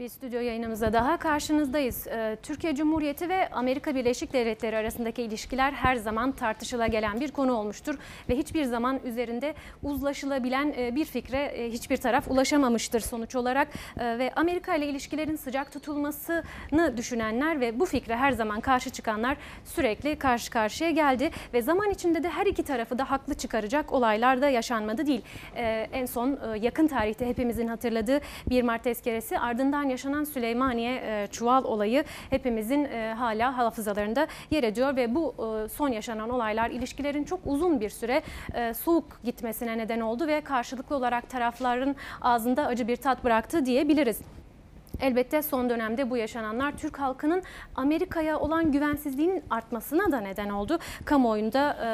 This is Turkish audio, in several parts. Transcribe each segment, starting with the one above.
Bir stüdyo yayınımızda daha karşınızdayız. Ee, Türkiye Cumhuriyeti ve Amerika Birleşik Devletleri arasındaki ilişkiler her zaman tartışıla gelen bir konu olmuştur. Ve hiçbir zaman üzerinde uzlaşılabilen e, bir fikre e, hiçbir taraf ulaşamamıştır sonuç olarak. E, ve Amerika ile ilişkilerin sıcak tutulmasını düşünenler ve bu fikre her zaman karşı çıkanlar sürekli karşı karşıya geldi. Ve zaman içinde de her iki tarafı da haklı çıkaracak olaylar da yaşanmadı değil. En son yakın tarihte hepimizin hatırladığı 1 Mart tezkeresi ardından yaşanan Süleymaniye e, çuval olayı hepimizin e, hala hafızalarında yer ediyor ve bu e, son yaşanan olaylar ilişkilerin çok uzun bir süre soğuk gitmesine neden oldu ve karşılıklı olarak tarafların ağzında acı bir tat bıraktı diyebiliriz. Elbette son dönemde bu yaşananlar Türk halkının Amerika'ya olan güvensizliğinin artmasına da neden oldu. Kamuoyunda e,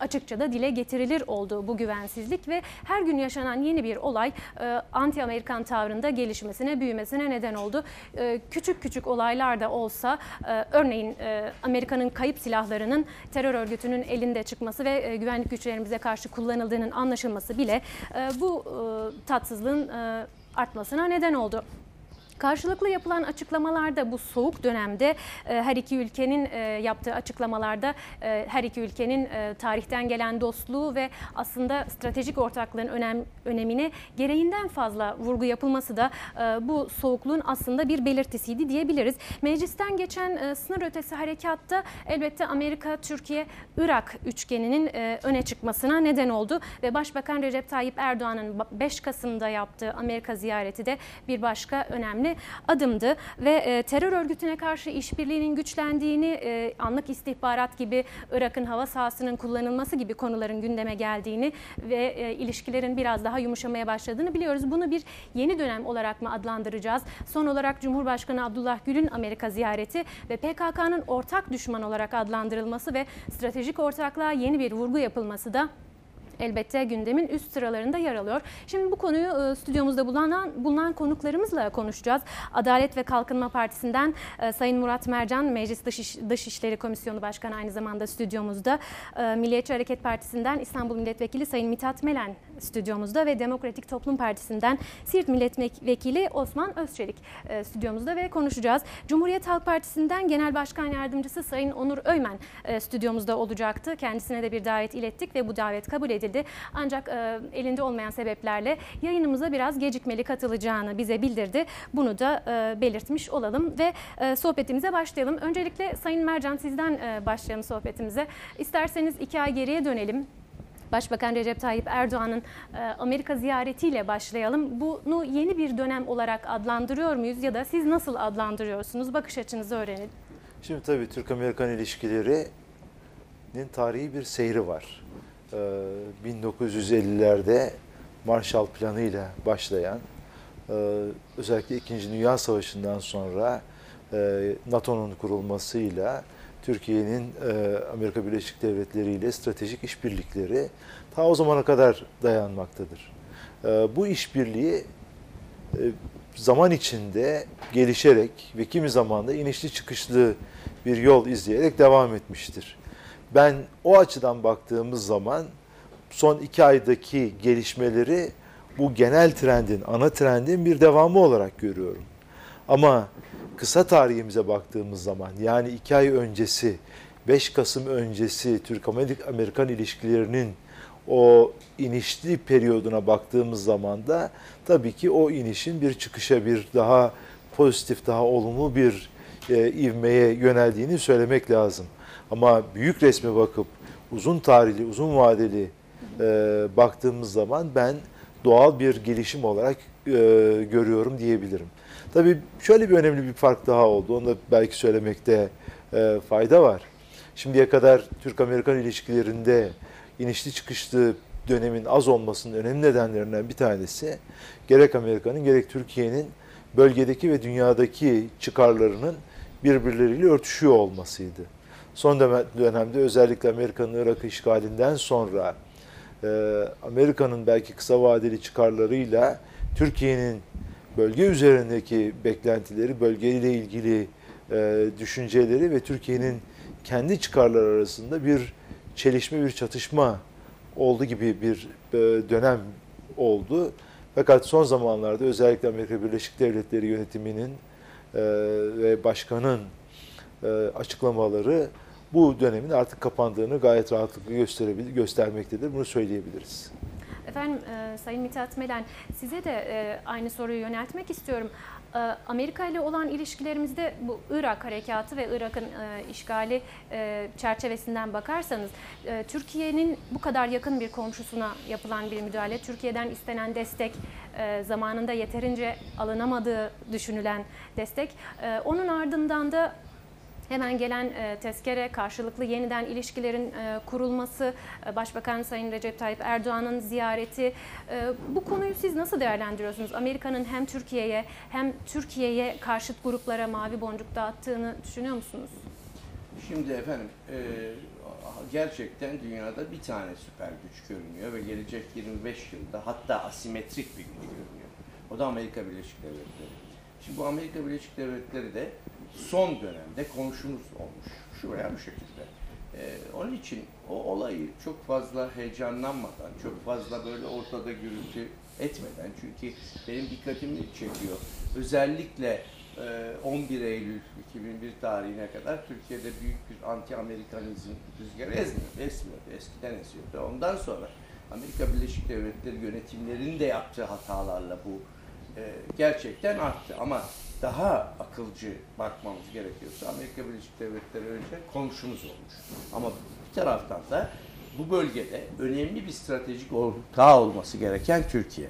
açıkça da dile getirilir oldu bu güvensizlik ve her gün yaşanan yeni bir olay e, anti-Amerikan tavrında gelişmesine, büyümesine neden oldu. E, küçük küçük olaylar da olsa e, örneğin e, Amerika'nın kayıp silahlarının terör örgütünün elinde çıkması ve e, güvenlik güçlerimize karşı kullanıldığının anlaşılması bile e, bu e, tatsızlığın e, artmasına neden oldu. Karşılıklı yapılan açıklamalarda bu soğuk dönemde e, her iki ülkenin e, yaptığı açıklamalarda e, her iki ülkenin tarihten gelen dostluğu ve aslında stratejik ortaklığın önem, önemine gereğinden fazla vurgu yapılması da bu soğukluğun aslında bir belirtisiydi diyebiliriz. Meclisten geçen sınır ötesi harekatta elbette Amerika, Türkiye, Irak üçgeninin öne çıkmasına neden oldu ve Başbakan Recep Tayyip Erdoğan'ın 5 Kasım'da yaptığı Amerika ziyareti de bir başka önemli önemli adımdı ve e, terör örgütüne karşı işbirliğinin güçlendiğini, e, anlık istihbarat gibi Irak'ın hava sahasının kullanılması gibi konuların gündeme geldiğini ve e, ilişkilerin biraz daha yumuşamaya başladığını biliyoruz. Bunu bir yeni dönem olarak mı adlandıracağız? Son olarak Cumhurbaşkanı Abdullah Gül'ün Amerika ziyareti ve PKK'nın ortak düşman olarak adlandırılması ve stratejik ortaklığa yeni bir vurgu yapılması da elbette gündemin üst sıralarında yer alıyor. Şimdi bu konuyu e, stüdyomuzda bulunan, bulunan konuklarımızla konuşacağız. Adalet ve Kalkınma Partisi'nden e, Sayın Murat Mercan, Meclis Dış, Dışişleri Komisyonu Başkanı aynı zamanda stüdyomuzda. E, Milliyetçi Hareket Partisi'nden İstanbul Milletvekili Sayın Mithat Melen stüdyomuzda ve Demokratik Toplum Partisi'nden Siirt Milletvekili Osman Özçelik stüdyomuzda ve konuşacağız. Cumhuriyet Halk Partisi'nden Genel Başkan Yardımcısı Sayın Onur Öymen stüdyomuzda olacaktı. Kendisine de bir davet ilettik ve bu davet kabul edildi edildi. Ancak e, elinde olmayan sebeplerle yayınımıza biraz gecikmeli katılacağını bize bildirdi. Bunu da e, belirtmiş olalım ve e, sohbetimize başlayalım. Öncelikle Sayın Mercan sizden e, başlayalım sohbetimize. İsterseniz iki ay geriye dönelim. Başbakan Recep Tayyip Erdoğan'ın e, Amerika ziyaretiyle başlayalım. Bunu yeni bir dönem olarak adlandırıyor muyuz ya da siz nasıl adlandırıyorsunuz? Bakış açınızı öğrenelim. Şimdi tabii Türk-Amerikan ilişkilerinin tarihi bir seyri var. 1950'lerde ee, Marshall Planı ile başlayan e, özellikle 2. Dünya Savaşı'ndan sonra e, NATO'nun kurulmasıyla Türkiye'nin e, Amerika Birleşik Devletleri ile stratejik işbirlikleri ta o zamana kadar dayanmaktadır. Bu işbirliği zaman içinde gelişerek ve kimi zaman da inişli çıkışlı bir yol izleyerek devam etmiştir. Ben o açıdan baktığımız zaman son iki aydaki gelişmeleri bu genel trendin, ana trendin bir devamı olarak görüyorum. Ama kısa tarihimize baktığımız zaman yani iki ay öncesi, 5 Kasım öncesi Türk-Amerikan ilişkilerinin o inişli periyoduna baktığımız zaman da tabii ki o inişin bir çıkışa, bir daha pozitif, daha olumlu bir e, ivmeye yöneldiğini söylemek lazım. Ama büyük resme bakıp uzun tarihli, uzun vadeli e, baktığımız zaman ben doğal bir gelişim olarak e, görüyorum diyebilirim. Tabii şöyle bir önemli bir fark daha oldu. Onu da belki söylemekte e, fayda var. Şimdiye kadar Türk-Amerikan ilişkilerinde inişli çıkışlı dönemin az olmasının önemli nedenlerinden bir tanesi gerek Amerika'nın gerek Türkiye'nin bölgedeki ve dünyadaki çıkarlarının birbirleriyle örtüşüyor olmasıydı. Son dönemde özellikle Amerika'nın Irak işgalinden sonra e, Amerika'nın belki kısa vadeli çıkarlarıyla Türkiye'nin bölge üzerindeki beklentileri, bölgeyle ilgili e, düşünceleri ve Türkiye'nin kendi çıkarları arasında bir çelişme, bir çatışma oldu gibi bir e, dönem oldu. Fakat son zamanlarda özellikle Amerika Birleşik Devletleri yönetiminin ve başkanın açıklamaları bu dönemin artık kapandığını gayet rahatlıkla gösterebilir, göstermektedir. Bunu söyleyebiliriz. Efendim e, Sayın Mithat Melen size de e, aynı soruyu yöneltmek istiyorum. E, Amerika ile olan ilişkilerimizde bu Irak harekatı ve Irak'ın e, işgali e, çerçevesinden bakarsanız e, Türkiye'nin bu kadar yakın bir komşusuna yapılan bir müdahale, Türkiye'den istenen destek e, zamanında yeterince alınamadığı düşünülen destek, e, onun ardından da Hemen gelen e, tezkere karşılıklı yeniden ilişkilerin e, kurulması, e, Başbakan Sayın Recep Tayyip Erdoğan'ın ziyareti. E, bu konuyu siz nasıl değerlendiriyorsunuz? Amerika'nın hem Türkiye'ye hem Türkiye'ye karşıt gruplara mavi boncuk dağıttığını düşünüyor musunuz? Şimdi efendim e, gerçekten dünyada bir tane süper güç görünüyor ve gelecek 25 yılda hatta asimetrik bir güç görünüyor. O da Amerika Birleşik Devletleri. Şimdi bu Amerika Birleşik Devletleri de son dönemde komşumuz olmuş. Şu veya bu şekilde. Ee, onun için o olayı çok fazla heyecanlanmadan, çok fazla böyle ortada gürültü etmeden çünkü benim dikkatimi çekiyor. Özellikle 11 Eylül 2001 tarihine kadar Türkiye'de büyük bir anti-Amerikanizm rüzgarı esmiyordu, esmiyordu, eskiden esiyordu. Ondan sonra Amerika Birleşik Devletleri yönetimlerinin de yaptığı hatalarla bu gerçekten arttı. Ama daha akılcı bakmamız gerekiyorsa Amerika Birleşik Devletleri önce komşumuz olmuş. Ama bir taraftan da bu bölgede önemli bir stratejik ortağı olması gereken Türkiye.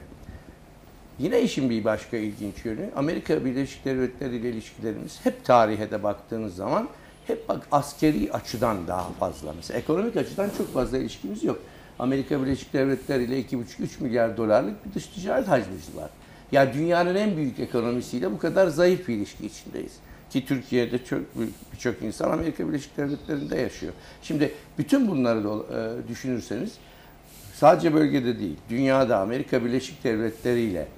Yine işin bir başka ilginç yönü Amerika Birleşik Devletleri ile ilişkilerimiz hep tarihe de baktığınız zaman hep bak askeri açıdan daha fazla. Mesela ekonomik açıdan çok fazla ilişkimiz yok. Amerika Birleşik Devletleri ile 2,5-3 milyar dolarlık bir dış ticaret hacmimiz var. Ya dünyanın en büyük ekonomisiyle bu kadar zayıf bir ilişki içindeyiz. Ki Türkiye'de çok birçok insan Amerika Birleşik Devletleri'nde yaşıyor. Şimdi bütün bunları da e, düşünürseniz sadece bölgede değil, dünyada Amerika Birleşik Devletleri ile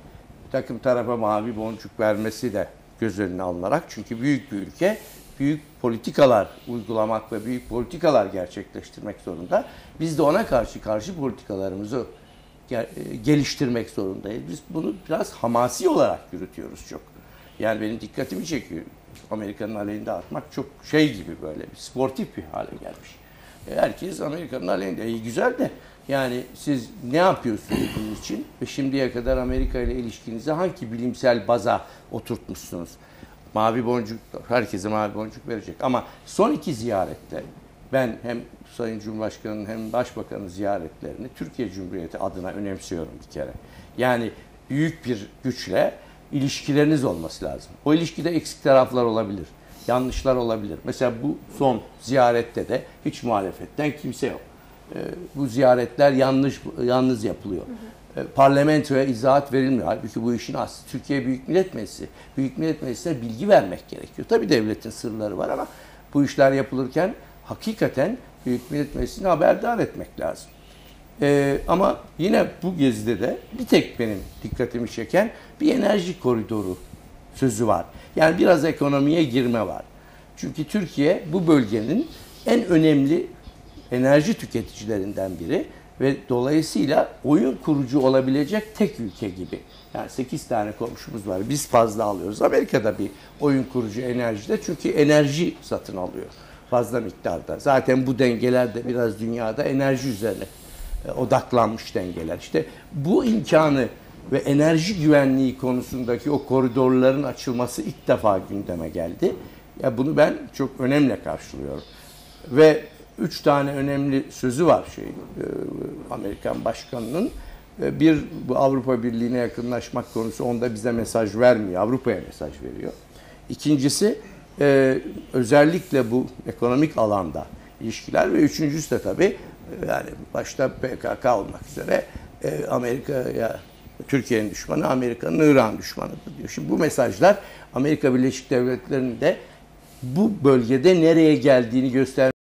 takım tarafa mavi boncuk vermesi de göz önüne alınarak çünkü büyük bir ülke büyük politikalar uygulamak ve büyük politikalar gerçekleştirmek zorunda. Biz de ona karşı karşı politikalarımızı geliştirmek zorundayız. Biz bunu biraz hamasi olarak yürütüyoruz çok. Yani benim dikkatimi çekiyor. Amerika'nın aleyhinde atmak çok şey gibi böyle bir sportif bir hale gelmiş. E, herkes Amerika'nın aleyhinde. İyi güzel de yani siz ne yapıyorsunuz bunun için ve şimdiye kadar Amerika ile ilişkinizi hangi bilimsel baza oturtmuşsunuz? Mavi boncuk, herkese mavi boncuk verecek. Ama son iki ziyarette ben hem Sayın Cumhurbaşkanı'nın hem Başbakan'ın ziyaretlerini Türkiye Cumhuriyeti adına önemsiyorum bir kere. Yani büyük bir güçle ilişkileriniz olması lazım. O ilişkide eksik taraflar olabilir, yanlışlar olabilir. Mesela bu son ziyarette de hiç muhalefetten kimse yok. Ee, bu ziyaretler yanlış yalnız yapılıyor. Hı hı. Ee, parlamentoya izahat verilmiyor. Halbuki bu işin aslı Türkiye Büyük Millet Meclisi. Büyük Millet Meclisi'ne bilgi vermek gerekiyor. Tabii devletin sırları var ama bu işler yapılırken hakikaten Büyük Millet Meclisi'ni haberdar etmek lazım. Ee, ama yine bu gezide de bir tek benim dikkatimi çeken bir enerji koridoru sözü var. Yani biraz ekonomiye girme var. Çünkü Türkiye bu bölgenin en önemli enerji tüketicilerinden biri ve dolayısıyla oyun kurucu olabilecek tek ülke gibi. Yani 8 tane komşumuz var. Biz fazla alıyoruz. Amerika'da bir oyun kurucu enerjide çünkü enerji satın alıyor fazla miktarda. Zaten bu dengeler de biraz dünyada enerji üzerine e, odaklanmış dengeler. İşte bu imkanı ve enerji güvenliği konusundaki o koridorların açılması ilk defa gündeme geldi. Ya bunu ben çok önemli karşılıyorum. Ve üç tane önemli sözü var şey Amerikan başkanının. E, bir bu Avrupa Birliği'ne yakınlaşmak konusu onda bize mesaj vermiyor. Avrupa'ya mesaj veriyor. İkincisi e, özellikle bu ekonomik alanda ilişkiler ve üçüncüsü de tabii e, yani başta PKK olmak üzere e, Amerika'ya Türkiye'nin düşmanı Amerika'nın İran düşmanıdır diyor. Şimdi bu mesajlar Amerika Birleşik Devletleri'nin de bu bölgede nereye geldiğini göstermek